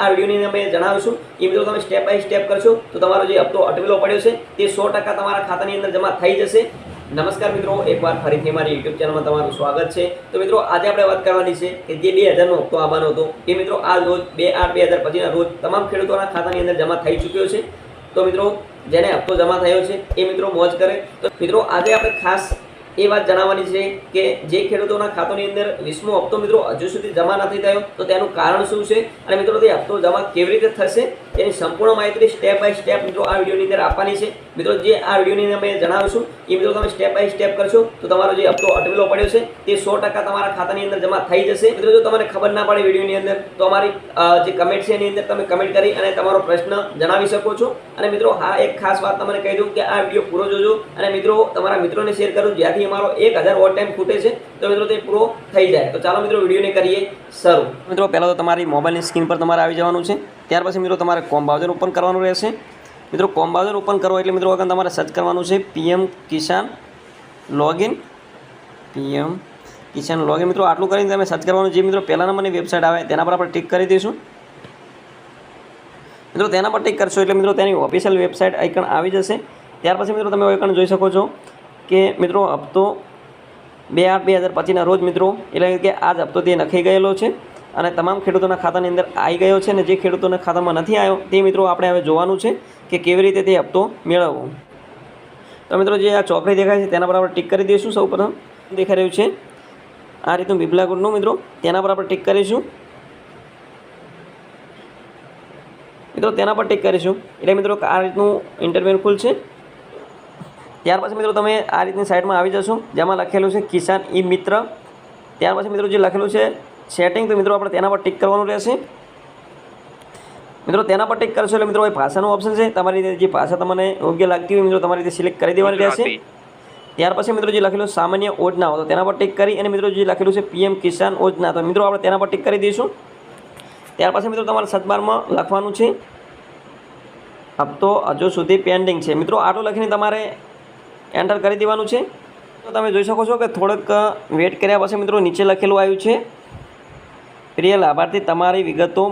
આ વિડીયોની અમે જણાવીશું. એ મિત્રો તમે સ્ટેપ બાય સ્ટેપ કરશો, તો તમારો જે હપ્તો અટવેલો પડ્યો છે, તે સો ટકા તમારા ખાતાની અંદર જમા થઈ જશે. નમસ્કાર મિત્રો, એકવાર ફરીથી મારી યુટ્યુબ ચેનલમાં તમારું સ્વાગત છે. તો મિત્રો, આજે આપણે વાત કરવાની છે કે જે બે હજારનો હપ્તો આવવાનો હતો, એ મિત્રો આ રોજ બે આઠ બે હજાર પછીના રોજ તમામ ખેડૂતોના ખાતાની અંદર જમા થઈ ચૂક્યો છે. તો મિત્રો, જેને હપ્તો જમા થયો છે, એ મિત્રો મોજ કરે. તો મિત્રો, આજે આપણે ખાસ એ વાત જણાવવાની છે કે જે ખેડૂતોના ખાતાની અંદર વીસમો હપ્તો મિત્રો હજુ સુધી જમા નથી થયો, તો તેનું કારણ શું છે? અને મિત્રો, તે હપ્તો જમા કેવી રીતે થશે? તેની સંપૂર્ણ માહિતી સ્ટેપ બાય સ્ટેપ મિત્રો આ વિડીયોની અંદર આપવાની છે. મિત્રો, જે આ વિડીયોની અમે જણાવીશું એ મિત્રો તમે સ્ટેપ બાય સ્ટેપ કરશો, તો તમારો જે હપ્તો અટવેલો પડ્યો છે, તે સો તમારા ખાતાની અંદર જમા થઈ જશે. મિત્રો, જો તમને ખબર ના પડે વિડીયોની અંદર, તો અમારી જે કમેન્ટ છે એની અંદર તમે કમેન્ટ કરી અને તમારો પ્રશ્ન જણાવી શકો છો. અને મિત્રો, હા, એક ખાસ વાત તમને કહી દઉં કે આ વીડિયો પૂરો જોજો. અને મિત્રો, તમારા મિત્રોને શેર કરો, જ્યાંથી અમારો એક હજાર વોટ ટાઈમ ખૂટે છે, તો મિત્રો, તે પૂરો થઈ જાય. તો ચાલો મિત્રો, વિડીયોને કરીએ શરૂ. મિત્રો, પહેલાં તો તમારી મોબાઈલની સ્ક્રીન પર તમારે આવી જવાનું છે. ત્યાર પછી મિત્રો તમારે કોમ બ્રાઉઝર ઓપન કરવાનું રહેશે. મિત્રો, કોમ બ્રાઉઝર ઓપન કરો એટલે મિત્રો આગળ તમારે સર્ચ કરવાનું છે PM Kisan login. PM Kisan login. મિત્રો, આટલું કરીને તમે સર્ચ કરવાનું જે મિત્રો પહેલા નંબરની વેબસાઇટ આવે તેના પર આપણે ટિક કરી દઈશું. મિત્રો, તેના પર ટિક કરશો એટલે મિત્રો તેની ઓફિશિયલ વેબસાઇટ આઇકન આવી જશે. ત્યાર પછી મિત્રો તમે આઇકન જોઈ શકો છો કે મિત્રો, હપ્તો બે આઠ બે હજાર પચીસના રોજ મિત્રો, એટલે કે આજ હપ્તો તે નખાઈ ગયેલો છે. અને તમામ ખેડૂતોના ખાતાની અંદર આવી ગયો છે અને જે ખેડૂતોના ખાતામાં નથી આવ્યો, તે મિત્રો આપણે હવે જોવાનું છે કે કેવી રીતે તે હપ્તો મેળવવો. તો મિત્રો જે આ ચોકડી દેખાય છે, તેના પર આપણે ટિક કરી દઈશું સૌ પ્રથમ દેખાઈ રહ્યું છે આ રીતનું બિબલા કોડનું મિત્રો, તેના પર આપણે ટિક કરીશું. મિત્રો, તેના પર ટીક કરીશું. એટલે મિત્રો, આ રીતનું ઇન્ટરવ્યુ ખુલશે ત્યાર પછી મિત્રો, તમે આ રીતની સાઈડમાં આવી જશો, જેમાં લખેલું છે, કિસાન ઈ મિત્ર. ત્યાર પછી મિત્રો, જે લખેલું છે સેટિંગ તો મિત્રો આપણે તેના પર ટિક કરવાનું રહેશે. મિત્રો તેના પર ટિક કરશો એટલે મિત્રો એ ભાષાનું ઓપ્શન છે. તમારી રીતે જે ભાષા તમને યોગ્ય લાગતી હોય મિત્રો તમારી રીતે સિલેક્ટ કરી દેવાની રહેશે. ત્યાર પછી મિત્રો જે લખેલું સામાન્ય યોજનાઓ તો તેના પર ટિક કરી અને મિત્રો જે લખેલું છે પીએમ કિસાન યોજના તો મિત્રો આપણે તેના પર ટિક કરી દઈશું. ત્યાર પછી મિત્રો તમારે સદબારમાં લખવાનું છે. હપ્તો હજુ સુધી પેન્ડિંગ છે. મિત્રો આટલું લખીને તમારે એન્ટર કરી દેવાનું છે. તો તમે જોઈ શકો છો કે થોડોક વેટ કર્યા પછી મિત્રો નીચે લખેલું આવ્યું છે. પ્રિય લાભાર્થી, તમારી વિગતો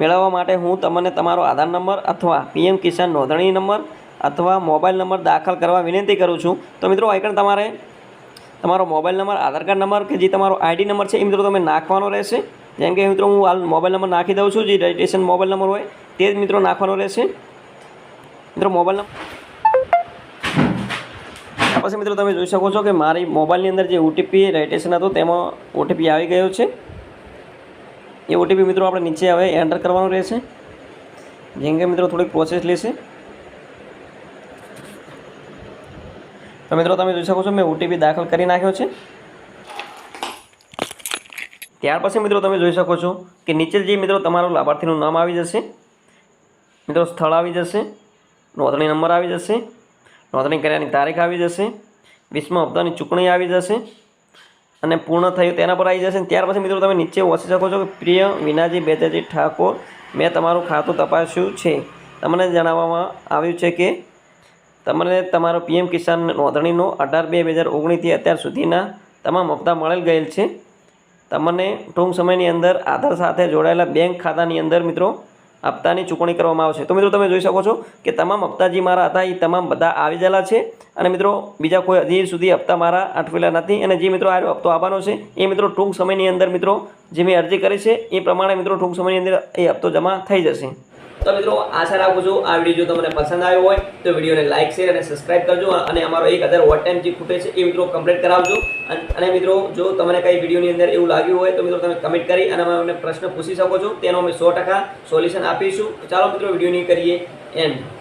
મેળવવા માટે હું તમને તમારો આધાર નંબર અથવા પીએમ કિસાન નોંધણી નંબર અથવા મોબાઈલ નંબર દાખલ કરવા વિનંતી કરું છું. તો મિત્રો આઈકણ તમારે તમારો mobile number, Aadhaar card number કે જે તમારો આઈડી નંબર છે એ મિત્રો તમે નાખવાનો રહેશે. જેમ કે મિત્રો, હું હાલ મોબાઈલ નંબર નાખી દઉં છું, જે રજિસ્ટ્રેશન મોબાઈલ નંબર હોય તે જ મિત્રો નાખવાનો રહેશે. મિત્રો, મોબાઈલ નંબર પછી મિત્રો તમે જોઈ શકો છો કે મારી મોબાઈલની અંદર જે ઓટીપી રજિસ્ટ્રેશન હતું, તેમાં ઓટીપી આવી ગયો છે. એ ઓટીપી મિત્રો આપણે નીચે હવે એન્ટર કરવાનું રહેશે. જેમ કે મિત્રો થોડીક પ્રોસેસ લેશે. તો મિત્રો તમે જોઈ શકો છો મેં ઓટીપી દાખલ કરી નાખ્યો છે. ત્યાર પછી મિત્રો તમે જોઈ શકો છો કે નીચે જે મિત્રો તમારું લાભાર્થીનું નામ આવી જશે. મિત્રો સ્થળ આવી જશે. નોંધણી નંબર આવી જશે. નોંધણી કર્યાની તારીખ આવી જશે. વીસમા હપ્તાની ચૂકવણી આવી જશે. અને પૂર્ણ થયું તેના પર આવી જશે ત્યાર પછી મિત્રો તમે નીચે વાંચી શકો છો કે પ્રિય વિનાજી બેતાજી ઠાકોર, મેં તમારું ખાતું તપાસ્યું છે. તમને જણાવવામાં આવ્યું છે કે તમને તમારો પીએમ કિસાન નોંધણીનો અઢાર બે બે હજાર ઓગણીસથી અત્યાર સુધીના તમામ હપ્તા મળેલ ગયેલ છે. તમને ટૂંક સમયની અંદર આધાર સાથે જોડાયેલા બેંક ખાતાની અંદર મિત્રો હપ્તાની ચૂકવણી કરવામાં આવશે. તો મિત્રો તમે જોઈ શકો છો કે તમામ હપ્તા જે મારા હતા એ તમામ બધા આવી ગયેલા છે. અને મિત્રો, બીજા કોઈ હજી સુધી હપ્તા મારા આઠવેલા નથી. અને જે મિત્રો આવ્યો હપ્તો આવવાનો છે, એ મિત્રો ટૂંક સમયની અંદર મિત્રો જે મેં અરજી કરી છે, એ પ્રમાણે મિત્રો ટૂંક સમયની અંદર એ હપ્તો જમા થઈ જશે. તો મિત્રો, આશા રાખું છું આ વીડિયો જો તમને પસંદ આવ્યો હોય, તો વિડીયોને લાઇક શેર અને સબસ્ક્રાઇબ કરજો અને અમારો એક હજાર વોટ ટાઈમ જે ખૂટે છે એ મિત્રો કમ્પ્લીટ કરાવજો. અને મિત્રો, જો તમને કઈ વિડીયોની અંદર એવું લાગ્યું હોય, તો મિત્રો તમે કમેન્ટ કરી અને અમને પ્રશ્ન પૂછી શકો છો. તેનો અમે સો સોલ્યુશન આપીશું. ચાલો મિત્રો, વિડીયોની કરીએ એન્ડ.